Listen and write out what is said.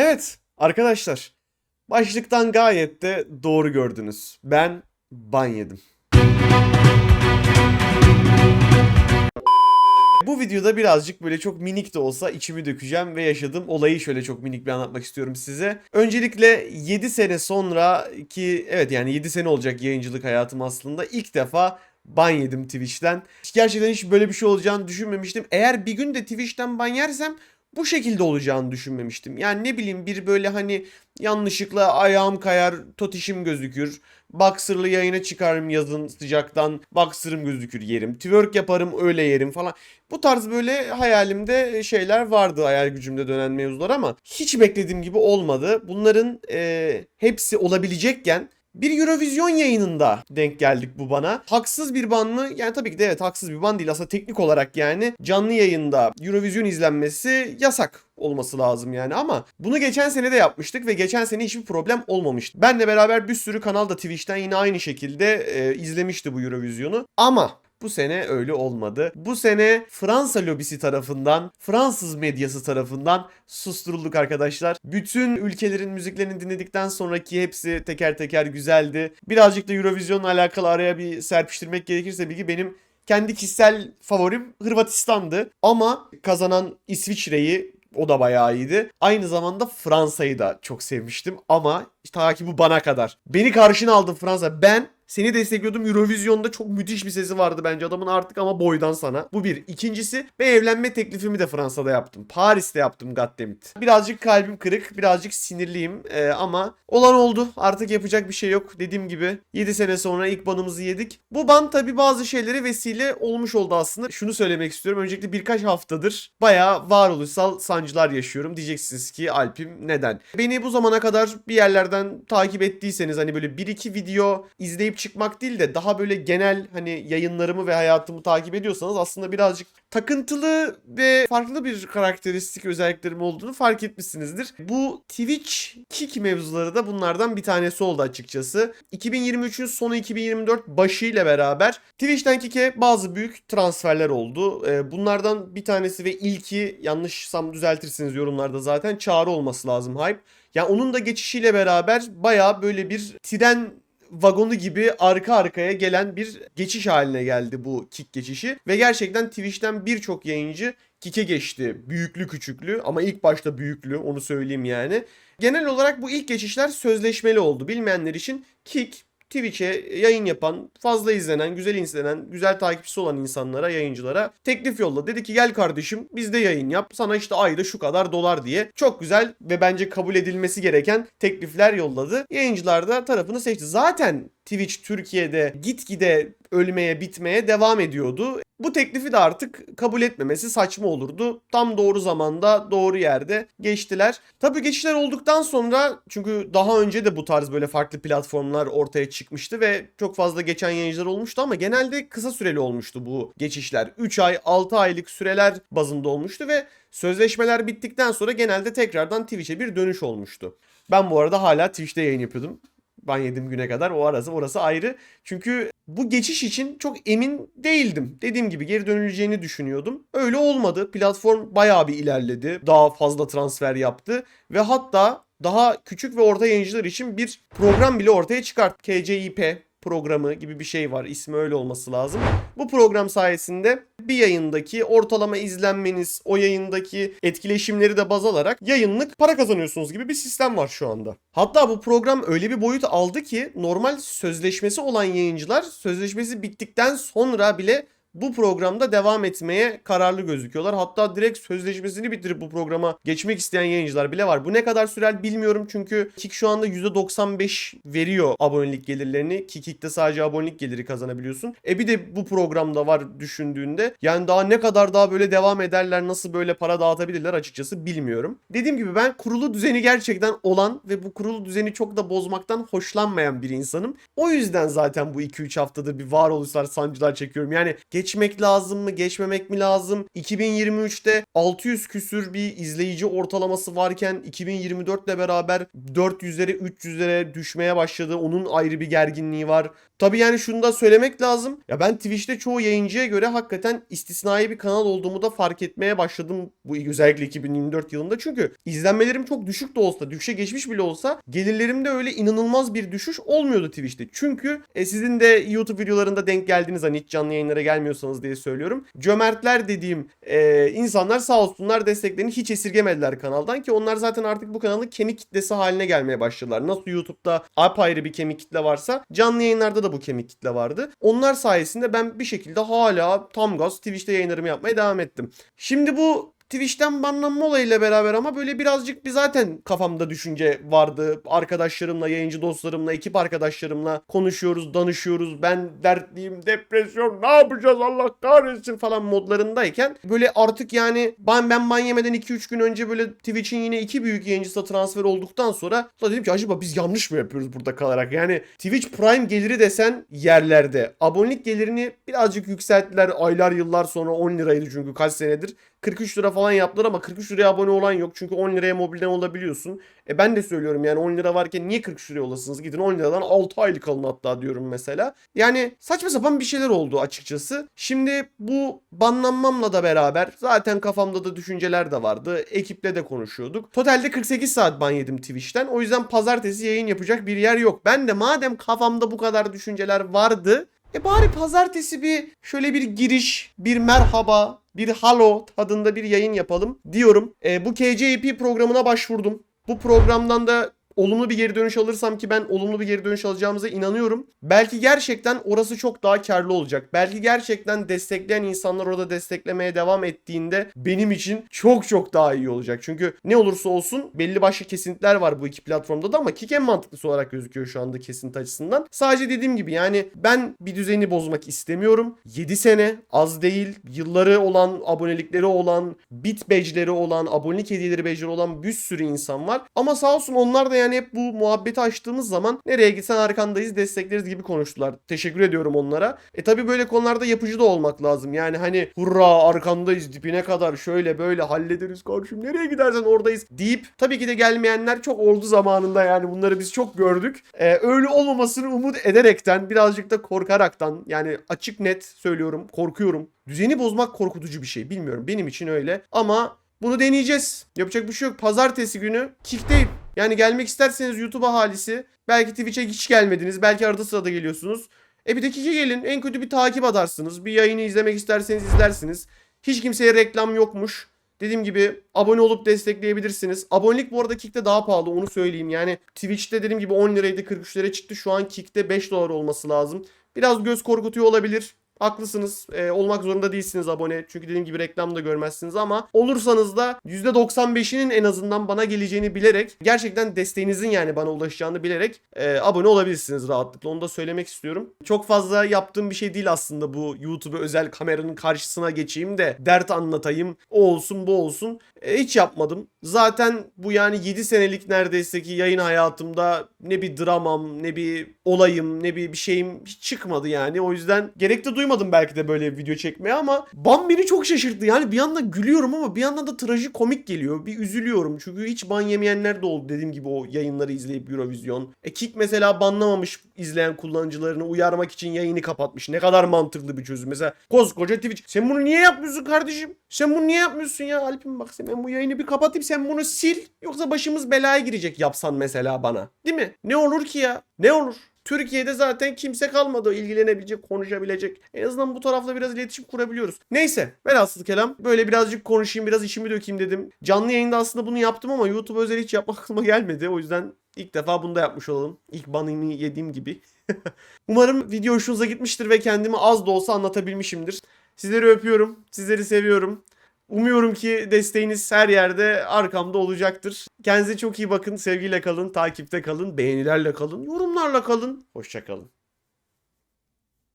Evet arkadaşlar başlıktan gayet de doğru gördünüz. Ben ban yedim. Bu videoda birazcık böyle çok minik de olsa içimi dökeceğim ve yaşadığım olayı şöyle çok minik bir anlatmak istiyorum size. Öncelikle 7 sene sonra ki evet yani 7 sene olacak yayıncılık hayatım aslında ilk defa ban yedim Twitch'ten. Gerçekten hiç böyle bir şey olacağını düşünmemiştim. Eğer bir gün de Twitch'ten ban yersem bu şekilde olacağını düşünmemiştim. Yani ne bileyim bir böyle hani yanlışlıkla ayağım kayar, totişim gözükür. Boxer'lı yayına çıkarım yazın sıcaktan. Boxer'ım gözükür yerim. Twerk yaparım öyle yerim falan. Bu tarz böyle hayalimde şeyler vardı hayal gücümde dönen mevzular ama hiç beklediğim gibi olmadı. Bunların e, hepsi olabilecekken bir Eurovision yayınında denk geldik bu bana. Haksız bir ban mı? Yani tabii ki de evet haksız bir ban değil. Aslında teknik olarak yani canlı yayında Eurovision izlenmesi yasak olması lazım yani ama bunu geçen sene de yapmıştık ve geçen sene hiçbir problem olmamıştı. Benle beraber bir sürü kanal da Twitch'ten yine aynı şekilde e, izlemişti bu Eurovision'u. Ama bu sene öyle olmadı. Bu sene Fransa lobisi tarafından, Fransız medyası tarafından susturulduk arkadaşlar. Bütün ülkelerin müziklerini dinledikten sonraki hepsi teker teker güzeldi. Birazcık da Eurovision'la alakalı araya bir serpiştirmek gerekirse bilgi benim kendi kişisel favorim Hırvatistan'dı. Ama kazanan İsviçre'yi o da bayağı iyiydi. Aynı zamanda Fransa'yı da çok sevmiştim ama ta ki bu bana kadar. Beni karşına aldı Fransa. Ben seni destekliyordum. Eurovision'da çok müthiş bir sesi vardı bence adamın artık ama boydan sana. Bu bir. İkincisi ben evlenme teklifimi de Fransa'da yaptım. Paris'te yaptım goddammit. Birazcık kalbim kırık, birazcık sinirliyim ee, ama olan oldu. Artık yapacak bir şey yok. Dediğim gibi 7 sene sonra ilk banımızı yedik. Bu ban tabi bazı şeylere vesile olmuş oldu aslında. Şunu söylemek istiyorum. Öncelikle birkaç haftadır bayağı varoluşsal sancılar yaşıyorum. Diyeceksiniz ki Alp'im neden? Beni bu zamana kadar bir yerlerden takip ettiyseniz hani böyle 1-2 video izleyip çıkmak değil de daha böyle genel hani yayınlarımı ve hayatımı takip ediyorsanız aslında birazcık takıntılı ve farklı bir karakteristik özelliklerim olduğunu fark etmişsinizdir. Bu Twitch kick mevzuları da bunlardan bir tanesi oldu açıkçası. 2023'ün sonu 2024 başı ile beraber Twitch'ten kick'e bazı büyük transferler oldu. Ee, Bunlardan bir tanesi ve ilki yanlışsam düzeltirsiniz yorumlarda zaten çağrı olması lazım hype. Ya onun da geçişiyle beraber baya böyle bir tren vagonu gibi arka arkaya gelen bir geçiş haline geldi bu kick geçişi. Ve gerçekten Twitch'ten birçok yayıncı kick'e geçti. Büyüklü küçüklü ama ilk başta büyüklü onu söyleyeyim yani. Genel olarak bu ilk geçişler sözleşmeli oldu. Bilmeyenler için kick Twitch'e yayın yapan, fazla izlenen, güzel izlenen, güzel takipçisi olan insanlara, yayıncılara teklif yolla. Dedi ki gel kardeşim bizde yayın yap. Sana işte ayda şu kadar dolar diye. Çok güzel ve bence kabul edilmesi gereken teklifler yolladı. Yayıncılar da tarafını seçti. Zaten Twitch Türkiye'de gitgide ölmeye bitmeye devam ediyordu. Bu teklifi de artık kabul etmemesi saçma olurdu. Tam doğru zamanda doğru yerde geçtiler. Tabii geçişler olduktan sonra çünkü daha önce de bu tarz böyle farklı platformlar ortaya çıkmıştı ve çok fazla geçen yayıncılar olmuştu ama genelde kısa süreli olmuştu bu geçişler. 3 ay 6 aylık süreler bazında olmuştu ve sözleşmeler bittikten sonra genelde tekrardan Twitch'e bir dönüş olmuştu. Ben bu arada hala Twitch'te yayın yapıyordum ban yediğim güne kadar o arası orası ayrı. Çünkü bu geçiş için çok emin değildim. Dediğim gibi geri dönüleceğini düşünüyordum. Öyle olmadı. Platform bayağı bir ilerledi. Daha fazla transfer yaptı ve hatta daha küçük ve orta yayıncılar için bir program bile ortaya çıkarttı. KCIP programı gibi bir şey var. İsmi öyle olması lazım. Bu program sayesinde bir yayındaki ortalama izlenmeniz, o yayındaki etkileşimleri de baz alarak yayınlık para kazanıyorsunuz gibi bir sistem var şu anda. Hatta bu program öyle bir boyut aldı ki normal sözleşmesi olan yayıncılar sözleşmesi bittikten sonra bile bu programda devam etmeye kararlı gözüküyorlar. Hatta direkt sözleşmesini bitirip bu programa geçmek isteyen yayıncılar bile var. Bu ne kadar sürer bilmiyorum çünkü Kik şu anda %95 veriyor abonelik gelirlerini. Ki Kik'te sadece abonelik geliri kazanabiliyorsun. E bir de bu programda var düşündüğünde yani daha ne kadar daha böyle devam ederler nasıl böyle para dağıtabilirler açıkçası bilmiyorum. Dediğim gibi ben kurulu düzeni gerçekten olan ve bu kurulu düzeni çok da bozmaktan hoşlanmayan bir insanım. O yüzden zaten bu 2-3 haftadır bir varoluşsal sancılar çekiyorum. Yani geçen geçmek lazım mı, geçmemek mi lazım? 2023'te 600 küsür bir izleyici ortalaması varken 2024 ile beraber 400'lere 300'lere düşmeye başladı. Onun ayrı bir gerginliği var. Tabii yani şunu da söylemek lazım. Ya ben Twitch'te çoğu yayıncıya göre hakikaten istisnai bir kanal olduğumu da fark etmeye başladım. Bu özellikle 2024 yılında. Çünkü izlenmelerim çok düşük de olsa, düşüşe geçmiş bile olsa gelirlerimde öyle inanılmaz bir düşüş olmuyordu Twitch'te. Çünkü e, sizin de YouTube videolarında denk geldiğiniz hani hiç canlı yayınlara gelmiyorsanız diye söylüyorum. Cömertler dediğim e, insanlar sağ olsunlar desteklerini hiç esirgemediler kanaldan ki onlar zaten artık bu kanalın kemik kitlesi haline gelmeye başladılar. Nasıl YouTube'da apayrı bir kemik kitle varsa canlı yayınlarda da bu kemik kitle vardı. Onlar sayesinde ben bir şekilde hala tam gaz Twitch'te yayınlarımı yapmaya devam ettim. Şimdi bu Twitch'ten banlanma olayıyla beraber ama böyle birazcık bir zaten kafamda düşünce vardı. Arkadaşlarımla, yayıncı dostlarımla, ekip arkadaşlarımla konuşuyoruz, danışıyoruz. Ben dertliyim, depresyon, ne yapacağız Allah kahretsin falan modlarındayken böyle artık yani ben ben ban yemeden 2-3 gün önce böyle Twitch'in yine iki büyük yayıncısına transfer olduktan sonra da dedim ki acaba biz yanlış mı yapıyoruz burada kalarak? Yani Twitch Prime geliri desen yerlerde. Abonelik gelirini birazcık yükselttiler aylar yıllar sonra 10 liraydı çünkü kaç senedir. 43 lira falan yaptılar ama 43 liraya abone olan yok. Çünkü 10 liraya mobilden olabiliyorsun. E ben de söylüyorum yani 10 lira varken niye 43 liraya olasınız? Gidin 10 liradan 6 aylık alın hatta diyorum mesela. Yani saçma sapan bir şeyler oldu açıkçası. Şimdi bu banlanmamla da beraber zaten kafamda da düşünceler de vardı. Ekiple de konuşuyorduk. Totalde 48 saat ban yedim Twitch'ten. O yüzden pazartesi yayın yapacak bir yer yok. Ben de madem kafamda bu kadar düşünceler vardı e bari pazartesi bir şöyle bir giriş, bir merhaba, bir halo tadında bir yayın yapalım diyorum. E, bu KCP programına başvurdum. Bu programdan da olumlu bir geri dönüş alırsam ki ben olumlu bir geri dönüş alacağımıza inanıyorum. Belki gerçekten orası çok daha karlı olacak. Belki gerçekten destekleyen insanlar orada desteklemeye devam ettiğinde benim için çok çok daha iyi olacak. Çünkü ne olursa olsun belli başlı kesintiler var bu iki platformda da ama Kik en mantıklısı olarak gözüküyor şu anda kesinti açısından. Sadece dediğim gibi yani ben bir düzeni bozmak istemiyorum. 7 sene az değil. Yılları olan, abonelikleri olan, bit badge'leri olan, abonelik hediyeleri badge'leri olan bir sürü insan var. Ama sağ olsun onlar da yani hep bu muhabbeti açtığımız zaman nereye gitsen arkandayız destekleriz gibi konuştular. Teşekkür ediyorum onlara. E tabi böyle konularda yapıcı da olmak lazım. Yani hani hurra arkandayız dipine kadar şöyle böyle hallederiz kardeşim nereye gidersen oradayız deyip tabii ki de gelmeyenler çok oldu zamanında yani bunları biz çok gördük. E, öyle olmamasını umut ederekten birazcık da korkaraktan yani açık net söylüyorum korkuyorum. Düzeni bozmak korkutucu bir şey bilmiyorum benim için öyle ama bunu deneyeceğiz. Yapacak bir şey yok. Pazartesi günü Kick'teyim. Yani gelmek isterseniz YouTube ahalisi belki Twitch'e hiç gelmediniz. Belki arada sırada geliyorsunuz. E bir de Kick'e gelin. En kötü bir takip atarsınız. Bir yayını izlemek isterseniz izlersiniz. Hiç kimseye reklam yokmuş. Dediğim gibi abone olup destekleyebilirsiniz. Abonelik bu arada Kick'te daha pahalı onu söyleyeyim. Yani Twitch'te dediğim gibi 10 liraydı 43 liraya çıktı. Şu an Kick'te 5 dolar olması lazım. Biraz göz korkutuyor olabilir. Haklısınız. Ee, olmak zorunda değilsiniz abone. Çünkü dediğim gibi reklam da görmezsiniz ama olursanız da %95'inin en azından bana geleceğini bilerek gerçekten desteğinizin yani bana ulaşacağını bilerek e, abone olabilirsiniz rahatlıkla. Onu da söylemek istiyorum. Çok fazla yaptığım bir şey değil aslında bu YouTube'a özel kameranın karşısına geçeyim de dert anlatayım. O olsun bu olsun. E, hiç yapmadım. Zaten bu yani 7 senelik neredeyse ki yayın hayatımda ne bir dramam, ne bir olayım, ne bir bir şeyim hiç çıkmadı yani. O yüzden gerek de duymadım belki de böyle bir video çekmeye ama ban beni çok şaşırttı. Yani bir yandan gülüyorum ama bir yandan da trajikomik geliyor. Bir üzülüyorum çünkü hiç ban yemeyenler de oldu dediğim gibi o yayınları izleyip Eurovision. E Kick mesela banlamamış izleyen kullanıcılarını uyarmak için yayını kapatmış. Ne kadar mantıklı bir çözüm. Mesela koskoca Twitch. Sen bunu niye yapmıyorsun kardeşim? Sen bunu niye yapmıyorsun ya? Alp'im bak sen ben bu yayını bir kapatayım sen bunu sil. Yoksa başımız belaya girecek yapsan mesela bana. Değil mi? Ne olur ki ya? Ne olur? Türkiye'de zaten kimse kalmadı ilgilenebilecek, konuşabilecek. En azından bu tarafla biraz iletişim kurabiliyoruz. Neyse velhasıl kelam böyle birazcık konuşayım, biraz işimi dökeyim dedim. Canlı yayında aslında bunu yaptım ama YouTube özel hiç yapmak aklıma gelmedi. O yüzden ilk defa bunu da yapmış olalım. İlk banımı yediğim gibi. Umarım video hoşunuza gitmiştir ve kendimi az da olsa anlatabilmişimdir. Sizleri öpüyorum, sizleri seviyorum. Umuyorum ki desteğiniz her yerde arkamda olacaktır. Kendinize çok iyi bakın. Sevgiyle kalın, takipte kalın, beğenilerle kalın, yorumlarla kalın. Hoşçakalın.